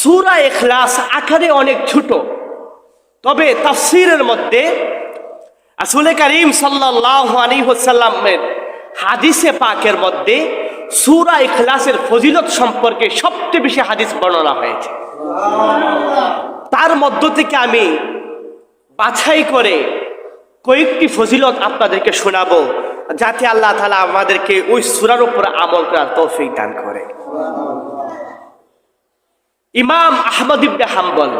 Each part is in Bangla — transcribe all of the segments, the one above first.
সুরা এখলাস আকারে অনেক ছোট। তবে তাফসিরের মধ্যে আসলে করিম সাল্লাহ আলী হোসাল্লামের হাদিসে পাকের মধ্যে সুরা ইখলাসের ফজিলত সম্পর্কে সবচেয়ে বেশি হাদিস বর্ণনা হয়েছে। তার মধ্য থেকে আমি বাছাই করে কয়েকটি ফজিলত আপনাদেরকে শোনাবো, যাতে আল্লাহ তালা আমাদেরকে ওই সুরার উপর আমল করার তৌফিক দান করে। ইমাম আহমদ ইবনে হাম্বল,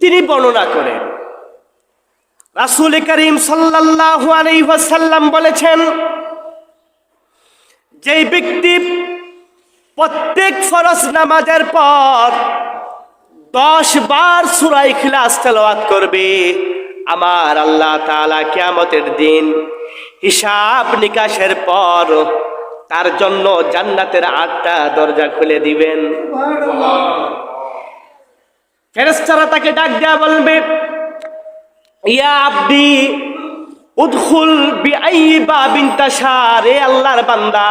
তিনি বর্ণনা করেন, রাসূল করিম সাল্লাল্লাহু আলাইহি ওয়াসাল্লাম বলেছেন, যেই ব্যক্তি প্রত্যেক ফরজ নামাজের পর দশ বার সূরা ইখলাস তেলাওয়াত করবে, আমার আল্লাহ তাআলা কিয়ামতের দিন হিসাব নিকাশের পর তার জন্য জান্নাতের আটটা দরজা খুলে দিবেন। ফেরেস্তারা তাকে ডাক দেয়া বলবে, ইয়া আব্দি উদখুল বিআইবা বিনতাশা রে আল্লাহর বান্দা,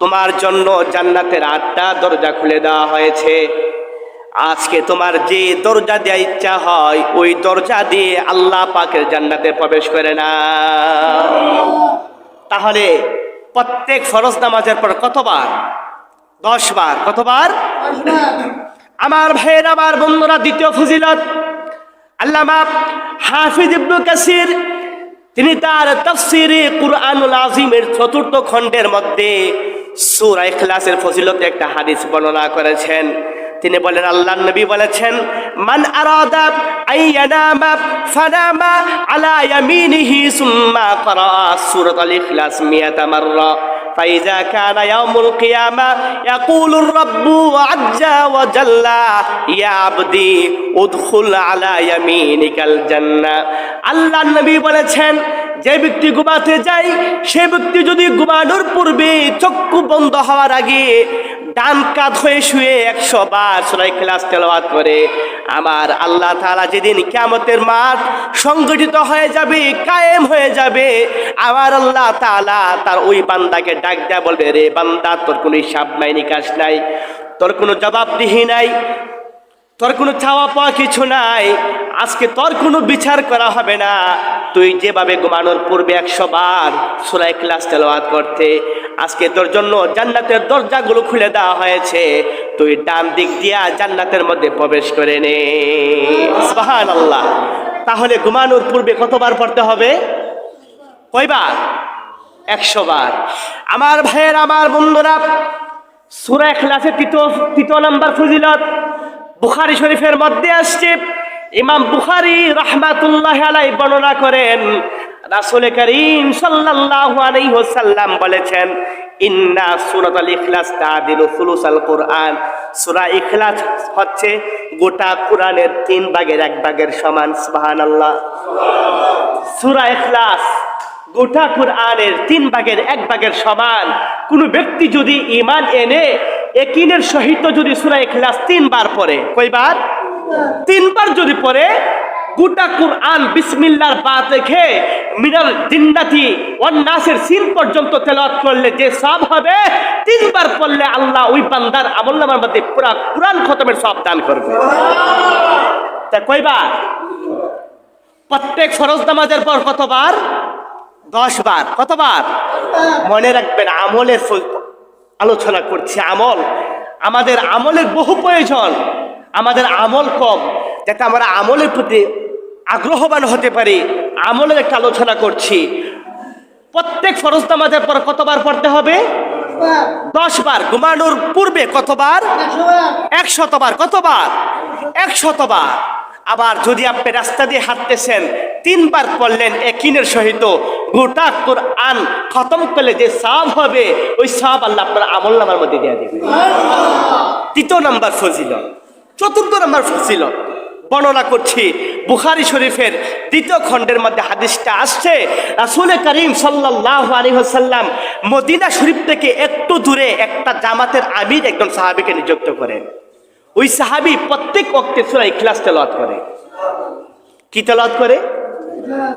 তোমার জন্য জান্নাতের আটটা দরজা খুলে দেওয়া হয়েছে। আজকে তোমার যে দরজা দেওয়া ইচ্ছা হয়, ওই দরজা দিয়ে আল্লাহ পাকের জান্নাতে প্রবেশ করে না। তাহলে প্রত্যেক ফরজ নামাজের পর কতবার? দশ বার কতবার আমার ভাইয়ের আমার বন্ধুরা দ্বিতীয় ফজিলত। আল্লামা হাফিজ ইবনু কাসির তিনি তার তফসিরে কুরআনুল আজিমের চতুর্থ খণ্ডের মধ্যে সূরা ইখলাসের ফজিলতে একটা হাদিস বর্ণনা করেছেন। তিনি বলেন আল্লাহ নবী বলেছেন মান আরাদা আইয়ানামা ফানামা আলা ইয়ামিনিহি সুম্মা ক্বারা সূরাতুল ইখলাস মিয়াতা মাররা فإذا كان يوم القيامة يقول الرب عز وجل يا عبدي ادخل على يمينك الجنة আল্লাহ নবী বলেছেন যে ব্যক্তি ঘুমাতে যায়, সে ব্যক্তি যদি ঘুমানোর পূর্বে চক্ষু বন্ধ হওয়ার আগে ডান কাত হয়ে শুয়ে একশো বার সরাই ক্লাস তেলাওয়াত করে, আমার আল্লাহ তাআলা যেদিন কিয়ামতের মাঠ সংগঠিত হয়ে যাবে, কায়েম হয়ে যাবে, আমার আল্লাহ তাআলা তার ওই বান্দাকে ডাক দেয়া বলবে, রে বান্দা, তোর কোনো হিসাব নাই, নিকাশ নাই, তোর কোনো জবাবদিহি নাই তোর কোনো চাওয়া পাওয়া কিছু নাই। আজকে তোর কোনো বিচার করা হবে না। তুই যেভাবে ঘুমানোর পূর্বে একশো বার সুরাই ক্লাস তেলাওয়াত করতে, আজকে তোর জন্য জান্নাতের দরজাগুলো খুলে দেওয়া হয়েছে। তুই ডান দিক দিয়া জান্নাতের মধ্যে প্রবেশ করে নে। আল্লাহ তাহলে ঘুমানোর পূর্বে কতবার পড়তে হবে? কয়বার? একশো বার। আমার ভাইয়ের, আমার বন্ধুরা, সুরা ক্লাসের তৃতীয় তৃতীয় নম্বর ফজিলত বুখারি শরীফের মধ্যে আসছে, ইমাম বুখারি রহমাতুল্লাহ আলাই বর্ণনা করেন, রাসূল করিম সাল্লাল্লাহু আলাইহি ওয়াসাল্লাম বলেছেন, ইন্না সূরাতুল ইখলাস তাদিলু সুলুসাল কোরআন। সূরা ইখলাস হচ্ছে গোটা কোরআনের তিন ভাগের এক ভাগের সমান, সুবহানাল্লাহ। সূরা ইখলাস গোটা কোরআনের তিন ভাগের এক ভাগের সমান। কোনো ব্যক্তি যদি ইমান এনে একিনের সহিত যদি সূরা ইখলাস তিনবার পড়ে, কয়বার? তিনবার যদি পড়ে, গোটা কোরআন বিসমিল্লার বাদ দেখে মিনাল জিন্নাতি ওয়ান নাসের সিন পর্যন্ত তেলাওয়াত করলে যে সব হবে, তিনবার পড়লে আল্লাহ ওই বান্দার আমলনামার মধ্যে পুরা কোরআন খতমের সব দান করবে। তা কয়বার? প্রত্যেক ফরজ নামাজের পর কতবার? দশ বার কতবার? মনে রাখবেন আমলের আলোচনা করছি আমল। আমাদের আমলের বহু প্রয়োজন আমাদের আমল কম। যাতে আমরা আমলের প্রতি আগ্রহবান হতে পারি আমলের একটা আলোচনা করছি। প্রত্যেক ফরজ নামাজের পর কতবার পড়তে হবে? দশ বার। ঘুমানোর পূর্বে কতবার? একশতবার। কতবার? এক শতবার আবার যদি আপনি রাস্তা দিয়ে হাঁটতেছেন, তিনবার পড়লেন একিনের সহিত, গোটা কোরআন খতম করলে যে সাব হবে, ওই সাব আল্লাহ আপনার আমল নামার মধ্যে দেওয়া দেবে তৃতীয় নাম্বার ফজিল চতুর্থ নাম্বার ফজিল বর্ণনা করছি, বুখারি শরীফের দ্বিতীয় খণ্ডের মধ্যে হাদিসটা আসছে, রাসূল করিম সাল্লাল্লাহু আলাইহি ওয়াসাল্লাম মদিনা শরীফ থেকে একটু দূরে একটা জামাতের আমির একজন সাহাবীকে নিযুক্ত করেন। ওই সাহাবি প্রত্যেক ওয়াক্তে সূরা ইখলাস তেলাওয়াত করে। কি তেলাওয়াত করে?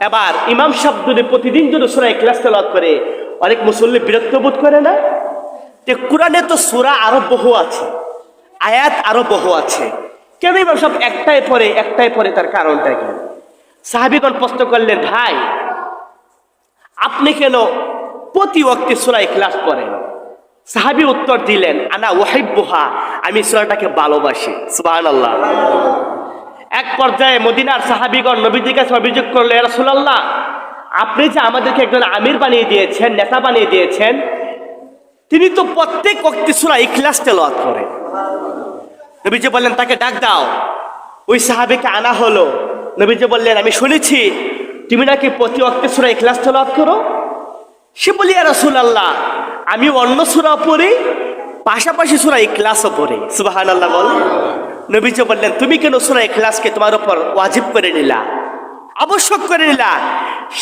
এবার ইমাম সাহেব যদি প্রতিদিন যদি সূরা ইখলাস তেলাওয়াত করে, অনেক মুসল্লি বিরক্ত বোধ করে না? যে কোরআনে তো সূরা আরও বহু আছে, আয়াত আরও বহু আছে। কেন ইমাম সব একটাই পরে একটাই পরে তার কারণটা কি? সাহাবিগণ প্রশ্ন করলেন, ভাই, আপনি কেন প্রতি ওয়াক্তে সুরা ইখলাস পড়েন সাহাবি উত্তর দিলেন, আনা ওয়াহিবুহা আমি সুরাটাকে ভালোবাসি, সুবহানাল্লাহ। এক পর্যায়ে মদিনার সাহাবিগণ নবীজির কাছে অভিযোগ করলে রাসূলুল্লাহ, আপনি যে আমাদেরকে একজন আমির বানিয়ে দিয়েছেন, নেতা বানিয়ে দিয়েছেন, তিনি তো প্রত্যেক ওয়াক্তে সুরা ইখলাস তেলাওয়াত করেন নবীজি বললেন, তাকে ডাক দাও। ওই সাহাবিকে আনা হলো। নবীজি বললেন, আমি শুনেছি, তুমি নাকি প্রতি অক্টে সুরা ইখলাস তেলাওয়াত করো? সে বলি রসুল আল্লাহ আমি অন্য সুরা পড়ি পাশাপাশি সুরা ইখলাসও পড়ি। সুবাহান আল্লাহ বল। নবীজি বললেন তুমি কেন সুরা ইখলাসকে তোমার উপর ওয়াজিব করে নিলা? আবশ্যক করে নিলা।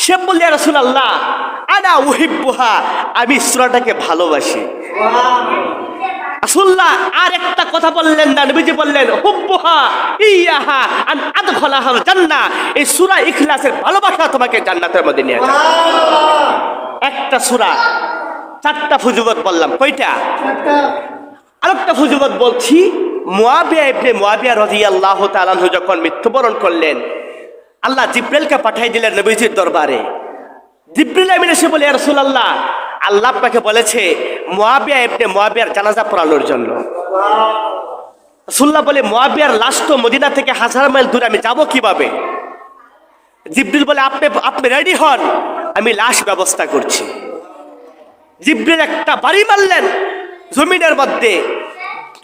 সে বললি রসুল আল্লাহ আনা ওহিব্বুহা আমি সুরাটাকে ভালোবাসি। আর একটা কথা বললেন না নবীজি বললেন হুব্বুহা ইয়াহা আন আদখালাহাল জান্নাহ। এই সূরা ইখলাসের ভালোবাসা তোমাকে জান্নাতের মধ্যে নিয়ে যাবে। একটা সূরা চারটা ফুজুবত বললাম কয়টা? আরেকটা ফুজুবত বলছি মুয়াবিয়া ইবনে মুয়াবিয়া রাদিয়াল্লাহু তাআলা আনহু যখন মৃত্যুবরণ করলেন আল্লাহ জিব্রাইলকে পাঠিয়ে দিলেন নবীজির দরবারে। জিব্রিল আমিন এসে বলে রাসূলুল্লাহ আল্লাহ আপনাকে বলেছে মুয়াবিয়া ইবনে মুয়াবিয়ার জানাজা পড়ানোর জন্য। রাসূলুল্লাহ বলে মুয়াবিয়ার লাশ তো মদিনা থেকে হাজার মাইল দূরে আমি যাব কীভাবে? জিব্রিল বলে আপনি আপনি রেডি হন আমি লাশ ব্যবস্থা করছি। জিব্রিল একটা বাড়ি মারলেন। জমিনের মধ্যে।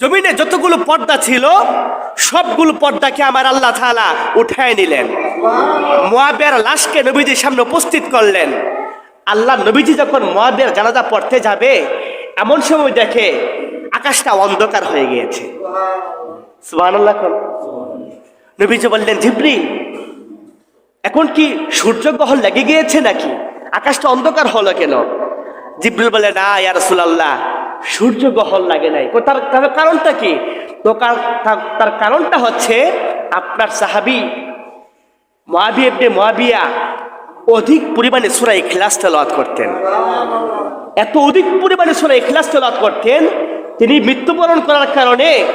জমিনে যতগুলো পর্দা ছিল, সবগুলো পর্দাকে আমার আল্লাহ তাআলা উঠায় নিলেন। মোয়াবের লাশকে নবীজির সামনে উপস্থিত করলেন। আল্লাহ নবীজি যখন মোয়াবের জানাজা পড়তে যাবে, এমন সময় দেখে আকাশটা অন্ধকার হয়ে গিয়েছে। নবীজি বললেন, জিব্রিল, এখন কি সূর্যগ্রহণ লেগে গিয়েছে নাকি? আকাশটা অন্ধকার হলো কেন? জিব্রিল বলে, না, ইয়া রাসূলুল্লাহ, সূর্য গ্রহণ লাগে নাই। তার তার কারণটা কি? তো তার- কারণটা হচ্ছে আপনার সাহাবি মহাবিয়া ইবনে মহাবিয়া অধিক পরিমাণে সূরা ইখলাস তেলাওয়াত করতেন। এত অধিক পরিমাণে সূরা ইখলাস তেলাওয়াত করতেন, তিনি মৃত্যুবরণ করার কারণে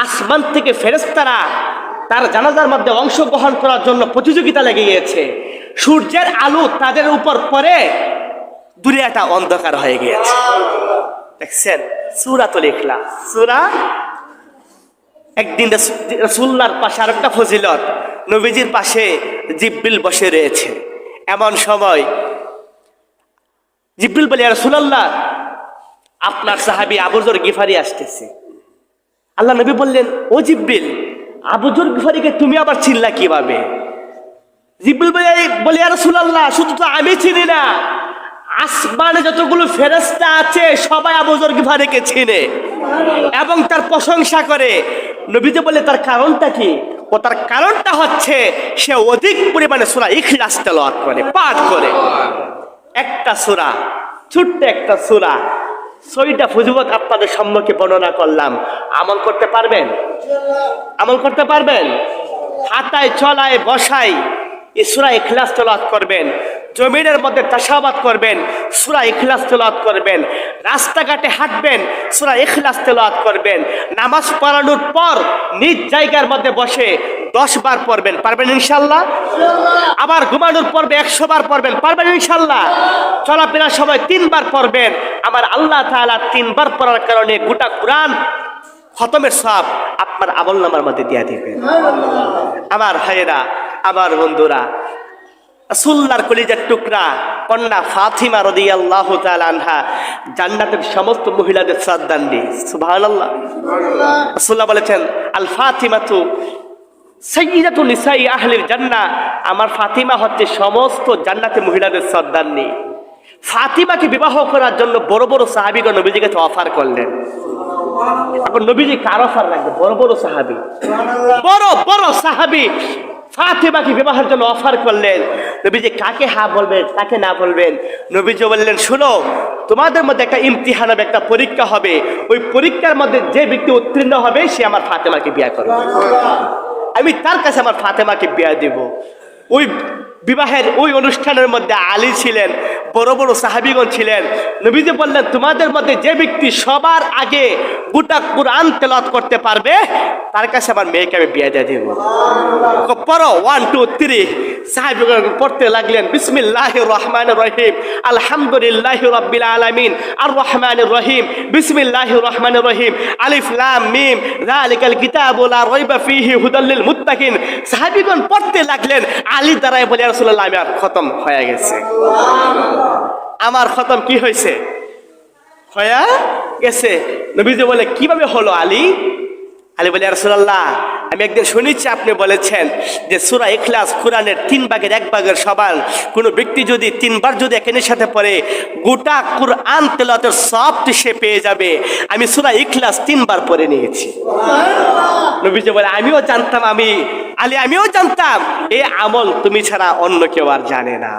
আসমান থেকে ফেরেশতারা তার জানাজার মধ্যে অংশগ্রহণ করার জন্য প্রতিযোগিতা লেগে গিয়েছে। সূর্যের আলো তাদের উপর পড়ে দুনিয়াটা অন্ধকার হয়ে গিয়েছে। দেখছেন? সুরা তো লিখলা সুরা? একদিন রসুল্লার পাশে আরেকটা ফজিলত। নবীজির পাশে জিব্বিল বসে রয়েছে। এমন সময় জিব্বিল বলে রসুল্লাহ আপনার সাহাবি আবুজর গিফারি আসতেছে। আল্লাহ নবী বললেন, ও জিব্বিল আবুজর গিফারিকে তুমি আবার চিনলা কীভাবে? জিব্বিল বলে বলে রসুল্লাহ শুধু তো আমি চিনি না। আসমানে যতগুলো ফেরেস্তা আছে, সবাই আবুজর গিফারিকে চিনে এবং তার প্রশংসা করে। নবীতে বলে, তার কারণটা কি? ও তার কারণটা হচ্ছে, সে অধিক পরিমাণে সুরা ইখলাস তেলাওয়াত করে, পাঠ করে। একটা সুরা, ছোট্ট একটা সুরা। ছয়টা ফুজুবত আপনাদের সম্মুখে বর্ণনা করলাম। আমল করতে পারবেন? আমল করতে পারবেন? হাতায়, চলায়, বসায় এই সুরা ইখলাস তেলাওয়াত করবেন। জমিনের মধ্যে চাষাবাদ করবেন, সুরা ইখলাস তেলাওয়াত করবেন, রাস্তাঘাটে হাঁটবেন, সুরা ইখলাস তেলাওয়াত করবেন, নামাজ পড়ানোর পর নিজ জায়গার মধ্যে বসে দশ বার পড়বেন, পারবেন ইনশাল্লাহ? আবার ঘুমানোর পর্বে একশো বার পড়বেন, পারবেন ইনশাল্লাহ? চলাফেরার সময় তিনবার পড়বেন, আমার আল্লাহ তাআলা তিনবার পড়ার কারণে গোটা কোরআন খতমের সব আপনার আমল নামার মধ্যে দিয়ে দিবেন। আমার ভাইয়েরা, আমার বন্ধুরা সুল্লার কলিজার টুকরা কন্যা ফাতিমা রদি আল্লাহ আনহা জান্নাতের সমস্ত মহিলাদের শ্রদ্ধান্ডি সুবহানাল্লাহ। রাসূলুল্লাহ বলেছেন আল ফাতিমা তু সৈয়দাতু নিসাই আহলিল জান্নাহ আমার ফাতিমা হচ্ছে সমস্ত জান্নাতে মহিলাদের শ্রদ্ধান্ডি ফাতিমাকে বিবাহ করার জন্য বড় বড় সাহাবিগণ নবীজির কাছে অফার করলেন। এখন নবীজি কার অফার রাখবে? বড় বড় সাহাবি। বড় বড় সাহাবি। ফাতেমাকে বিবাহের জন্য অফার করলেন। নবীজি কাকে হা বলবেন, কাকে না বলবেন? নবীজি বললেন, শুনো, তোমাদের মধ্যে একটা ইমতিহান হবে, একটা পরীক্ষা হবে। ওই পরীক্ষার মধ্যে যে ব্যক্তি উত্তীর্ণ হবে, সে আমার ফাতেমাকে বিয়া করবে। আমি তার কাছে আমার ফাতেমাকে বিয়া দেব। ওই বিবাহের ওই অনুষ্ঠানের মধ্যে আলী ছিলেন, বড় বড় সাহাবিগণ ছিলেন। নবীজি বললেন, তোমাদের মধ্যে যে ব্যক্তি সবার আগে গোটা কোরআন তেলাওয়াত করতে পারবে, তার কাছে আমার মেয়েকে আমি বিয়ে দিয়ে দেবো। পড়ো ওয়ান টু থ্রি সাহাবিগণ পড়তে লাগলেন বিসমিল্লাহ রহমান রহিম, আলহামদুলিল্লাহ রব্বিল আলামিন আর রহমান রহিম বিসমিল্লাহ রহমান রহিম, আলিফ, লাম, মিম, যালিকাল কিতাবু লা রাইবা ফীহি হুদাল লিল মুত্তাকিন। সাহাবীগণ পড়তে লাগলেন, আলী দ্বারাই বলে রাসূলুল্লাহ আমি আর খতম হয়ে গেছে। আমার খতম কি হয়েছে? হয়ে গেছে। নবীজি বলে, কীভাবে হলো আলী? আলী বলে রাসূলুল্লাহ, আমি একদিন শুনেছি আপনি বলেছেন যে সুরা ইখলাস কোরআনের তিন ভাগের এক ভাগের সমান। কোনো ব্যক্তি যদি তিনবার যদি এখানের সাথে পড়ে, গোটা কোরআন তেলাওয়াতের সবটি সে পেয়ে যাবে। আমি সুরা ইখলাস তিনবার পড়ে নিয়েছি। নবীজি বলে, আমিও জানতাম, আমি, আলী, আমিও জানতাম। এই আমল তুমি ছাড়া অন্য কেউ আর জানে না।